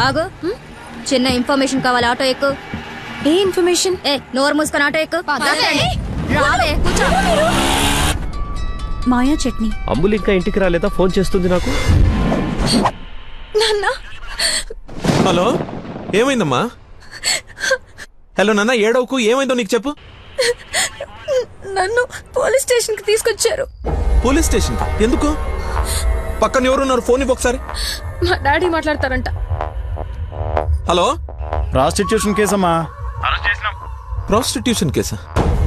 ఆగు. చిన్న ఇన్ఫర్మేషన్ కావాలి ఆటో ఎక్కు. ఏ ఇన్ఫర్మేషన్? ఏ నోరు మూసుకొని ఆటో ఎక్కు. రావే. కూర్చో. మాయా చట్నీ. అంబులు ఇంకా ఇంటికి రాలేదా? ఫోన్ చేస్తుంది నాకు. నాన్న. హలో? ఏమైందమ్మా? హలో నాన్న ఏడవకు? ఏమైందో నీకు చెప్పు. నన్ను పోలీస్ స్టేషన్కి తీసుకొచ్చారు. పోలీస్ స్టేషన్ ఎందుకు? పక్కన ఎవరున్నారు? ఫోన్ ఇవ్వు ఒకసారి. మా డాడీ మాట్లాడతారంట. హలో? ప్రాస్టిట్యూషన్ కేసమ్మా. ప్రాస్టిట్యూషన్ కేసా?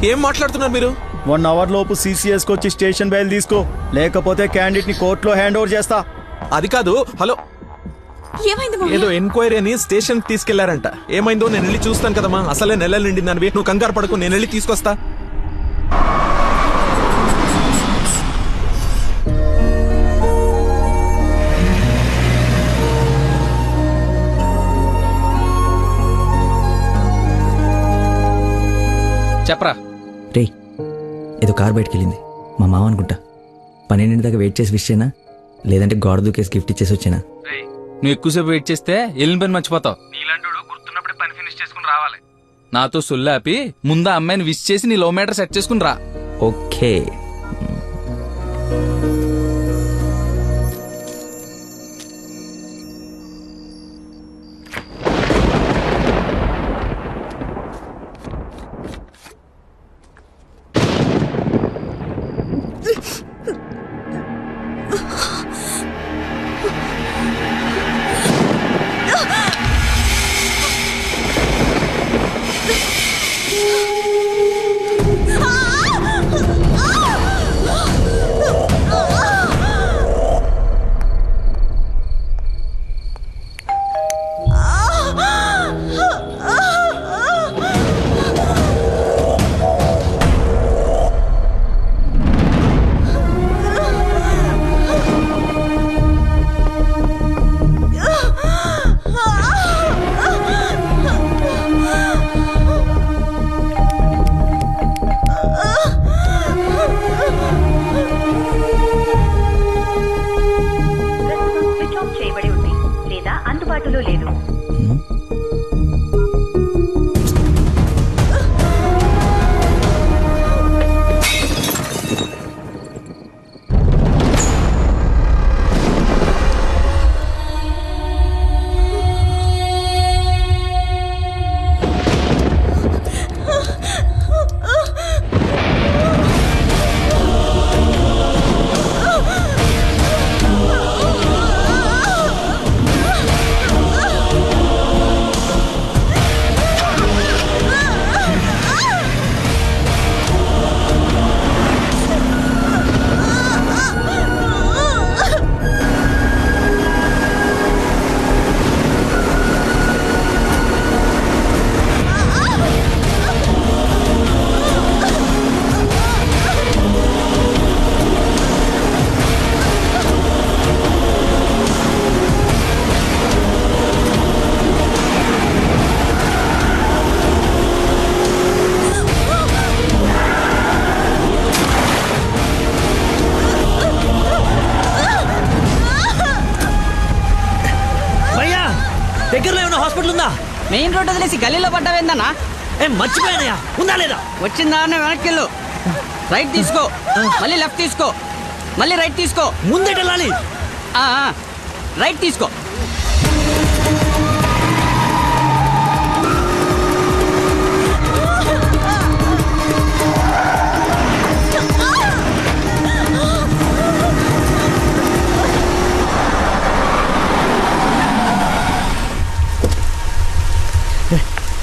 ఏం మాట్లాడుతున్నారు మీరు? వన్ అవర్ లోపు సిసిఎస్కి వచ్చి స్టేషన్ బయలు తీసుకో. లేకపోతే క్యాండిడేట్ని కోర్టులో హ్యాండ్ ఓవర్ చేస్తా. అది కాదు హలో. ఏమైంది ఏదో ఎంక్వైరీ అని స్టేషన్ తీసుకెళ్ళారంట. ఏమైందో నేను వెళ్ళి చూస్తాను కదమ్మా. అసలే నెలలు నిండిందని నువ్వు కంగారు పడకు నేను వెళ్ళి తీసుకొస్తా. చెప్పరా. రే ఏదో కార్ బయటకు వెళ్ళింది మా మామ అనుకుంటా. పన్నెండింటి దాకా వెయిట్ చేసి విష్ చేయనా లేదంటే గోడ దూకేసి గిఫ్ట్ ఇచ్చేసి వచ్చేనా? నువ్వు ఎక్కువసేపు వెయిట్ చేస్తే వెళ్ళిన పని మర్చిపోతావు. గుర్తున్నప్పుడే పని ఫినిష్ చేసుకుని రావాలి. నాతో సొల్లాపి ముందు ఆ అమ్మాయిని విష్ చేసి నీ లో మీటర్ సెట్ చేసుకుని రా. ఓకే. అందుబాటులో లేదు. మెయిన్ రోడ్ వదిలేసి గల్లీలో పడ్డావేందన్నా ఏ మర్చిపోయానయ్యా. ఉందా లేదా? వచ్చిందా అని వెనక్కి వెళ్ళు రైట్ తీసుకో. మళ్ళీ లెఫ్ట్ తీసుకో. మళ్ళీ రైట్ తీసుకో. ముందేట వెళ్ళాలి రైట్ తీసుకో.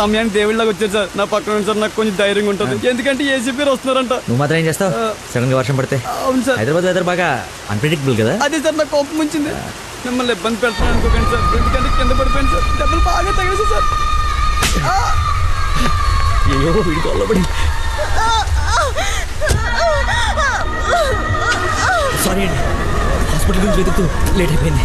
సమయానికి దేవుళ్ళకి వచ్చారు సార్. నా పక్కన ఉంది సార్ నాకు కొంచెం ధైర్యంగా ఉంటుంది. ఎందుకంటే ఏసీపీ వస్తున్నారంట. నువ్వు మాత్రం ఏం చేస్తావు? సడన్గా వర్షం పడితే? అవును సార్. హైదరాబాద్ వెదర్ బాగా అన్ప్రెడిక్టబుల్ కదా? అదే సార్ నాకు కోపం వచ్చింది. మిమ్మల్ని ఇబ్బంది పెడతాను అనుకోకండి సార్. ఎందుకంటే కింద పడిపోయింది సార్. డబ్బులు బాగా తగిలేసి సార్. అయ్యో సారీ అండి. హాస్పిటల్ గురించి వెతుకుతూ లేట్ అయిపోయింది.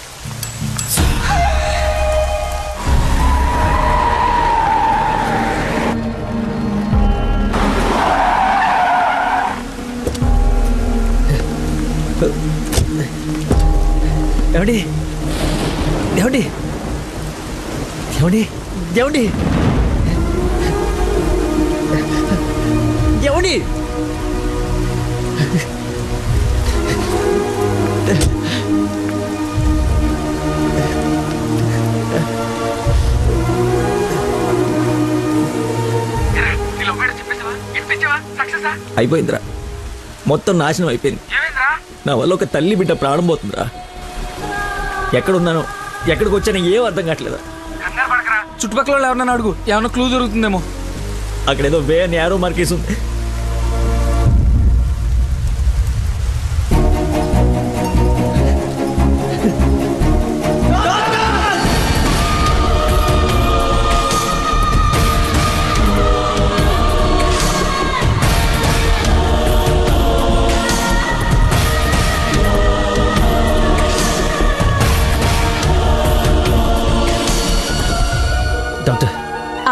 ఏమండి? ఏమండి? ఏమండి? ఏమండి? ఏమండి? అయిపోయిందిరా. మొత్తం నాశనం అయిపోయింది. నా వల్ల ఒక తల్లి బిడ్డ ప్రాణం పోతుందిరా. ఎక్కడున్నానో ఎక్కడికి వచ్చానో ఏం అర్థం కావట్లేదు. చుట్టుపక్కల వాళ్ళు ఎవరన్నా అడుగు ఏమన్నా క్లూ దొరుకుతుందేమో. అక్కడ ఏదో వే అని యారో మార్కేసి. ఉంది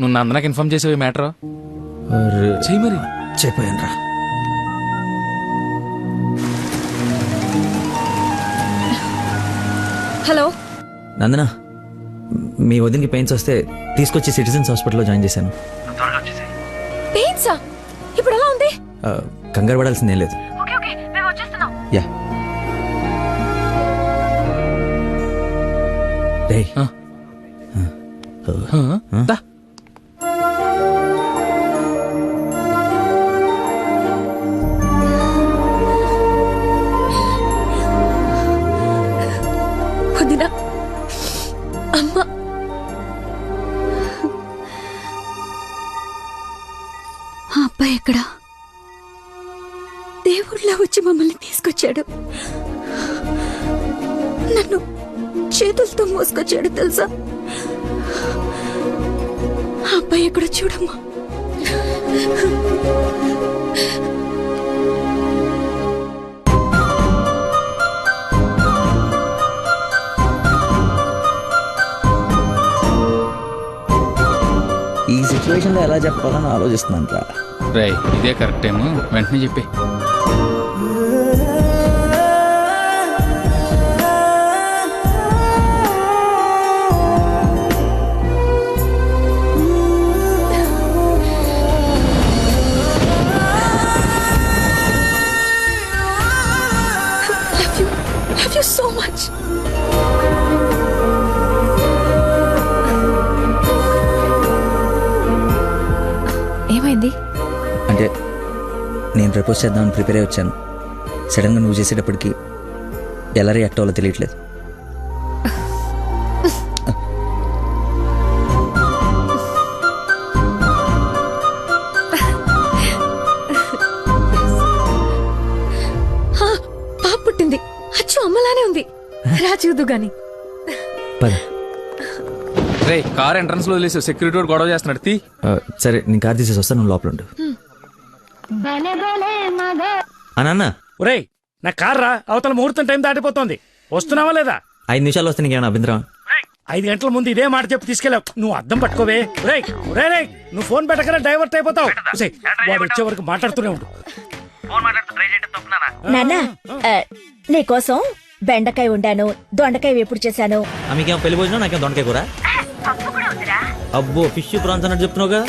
నువ్వు నందనకి ఇన్ఫార్మ్ చేసేవి మ్యాటర్? చెయ్యి మరి. చెప్పాను రా హలో. నందన మీ వదినకి పెయిన్స్ వస్తే తీసుకొచ్చి సిటిజన్స్ హాస్పిటల్లో జాయిన్ చేశాను. పెయిన్సా? ఇప్పుడు ఎలా ఉంది? ఆ, కంగారు పడాల్సిందేం లేదు. యా. రేయ్. ఆ. ఆ? దా. వదినా. అమ్మ. ఆ అబ్బాయి ఎక్కడా? దేవుళ్ళ వచ్చి మమ్మల్ని తీసుకొచ్చాడు. నన్ను చేతులతో మోసుకొచ్చాడు తెలుసా? ఆ అబ్బాయి ఎక్కడ చూడమ్మా? సిచ్యువేషన్లో ఎలా చెప్పాలని ఆలోచిస్తున్నాను రా ఇదే కరెక్ట్ టైం వెంటనే చెప్పే. నేను ప్రపోజ్ చేద్దామని ప్రిపేర్ అయి వచ్చాను. సడన్గా నువ్వు చేసేటప్పటికి ఎలా రియాక్ట్ అవ్వాలో తెలియట్లేదు. హా, పాప పుట్టింది. అచ్చు అమ్మలానే ఉంది. రా చూద్దు గాని. పద. రే కార్ ఎంట్రన్స్లో వదిలేసి సెక్యూరిటీ గొడవ చేస్తున్నాడు. తీ. ఆ, సరే నేను కార్ తీసేసి వస్తాను నువ్వు లోపల ఉండు. ఆ, నాన్న. ఒరేయ్ నా కార్ రా అవతల ముహూర్తం టైం దాటిపోతుంది. వస్తున్నావా లేదా? ఐదు నిమిషాలు వస్తే నీకేమైనా అభ్యంతరం? ఐదు గంటల ముందు ఇదే మాట చెప్పి తీసుకెళ్ళావు. నువ్వు అద్దం పట్టుకోవే. రేయ్ రే రే నువ్వు ఫోన్ పెట్టకనే డైవర్ట్ అయిపోతావు. వాడు వచ్చే వరకు మాట్లాడుతూనే ఉండు. నాన్న. నీకోసం బెండకాయ వండాను దొండకాయ వేపుడు చేశాను. ఆ, మీకేమో పెళ్ళి భోజనం? నాకేమో దొండకాయ కూర? అబ్బో ఫిష్ ప్రాన్స్ అన్నట్టు చెప్తున్నావు కదా